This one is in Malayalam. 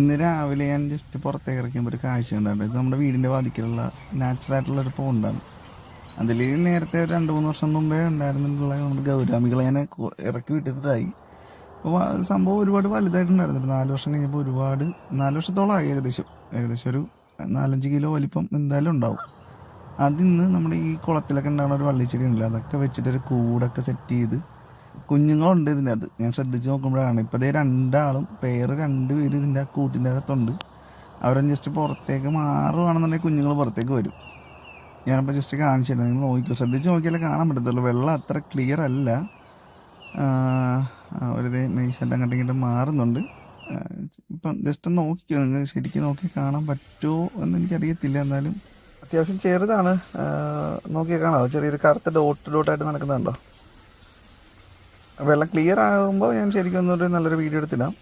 ഇന്ന് രാവിലെ ഞാൻ ജസ്റ്റ് പുറത്തേക്ക് ഇറക്കിയപ്പോൾ ഒരു കാഴ്ച ഉണ്ടായിരുന്നു ഇത് നമ്മുടെ വീടിന്റെ വാതിക്കലുള്ള നാച്ചുറൽ ആയിട്ടുള്ള ഒരു പോണ്ടാണ് അതിൽ നേരത്തെ ഒരു രണ്ട് മൂന്ന് വർഷം മുമ്പേ ഉണ്ടായിരുന്നിട്ടുള്ള നമ്മുടെ ഗൗരാമികളെ ഞാൻ ഇറക്കി വിട്ടിട്ടായി അപ്പോൾ സംഭവം ഒരുപാട് വലുതായിട്ടുണ്ടായിരുന്നു നാല് വർഷം കഴിഞ്ഞപ്പോൾ ഒരുപാട് നാല് വർഷത്തോളമായി ഏകദേശം. ഏകദേശം ഒരു നാലഞ്ച് കിലോ വലിപ്പം എന്തായാലും ഉണ്ടാവും. അതിന്ന് നമ്മുടെ ഈ കുളത്തിലൊക്കെ ഉണ്ടാകുന്ന ഒരു വള്ളിച്ചെടി ഉണ്ടല്ലോ അതൊക്കെ വെച്ചിട്ട് ഒരു കൂടൊക്കെ സെറ്റ് ചെയ്ത് കുഞ്ഞുങ്ങളുണ്ട് ഇതിന്റെ അത് ഞാൻ ശ്രദ്ധിച്ച് നോക്കുമ്പോഴാണ്. ഇപ്പോൾ ദേ രണ്ടാളും പേര് രണ്ട് പേര് ഇതിന്റെ കൂട്ടിന്റെ അകത്തുണ്ട്. അവരെ ജസ്റ്റ് പുറത്തേക്ക് മാറുകയാണെന്നുണ്ടെങ്കിൽ കുഞ്ഞുങ്ങൾ പുറത്തേക്ക് വരും. ഞാനിപ്പോൾ ജസ്റ്റ് കാണിച്ചില്ല നിങ്ങൾ നോക്കിക്കോ. ശ്രദ്ധിച്ച് നോക്കിയാലേ കാണാൻ പറ്റത്തുള്ളൂ. വെള്ളം അത്ര ക്ലിയർ അല്ല. ഒരു നൈസായിട്ട് അങ്ങോട്ട് ഇങ്ങോട്ട് മാറുന്നുണ്ട്. ഇപ്പം ജസ്റ്റ് ഒന്ന് നോക്കിക്കോ. നിങ്ങൾ ശരിക്കും നോക്കി കാണാൻ പറ്റുമോ എന്ന് എനിക്കറിയത്തില്ല. എന്നാലും അത്യാവശ്യം ചെറുതാണ്. നോക്കിയാൽ കാണാമോ ചെറിയൊരു കറുത്ത ഡോട്ട് ഡോട്ടായിട്ട് നടക്കുന്നുണ്ടോ? വെള്ളം ക്ലിയർ ആകുമ്പോൾ ഞാൻ ശരിക്കും ഒന്നൊരു നല്ലൊരു വീഡിയോ എടുത്തിടാം.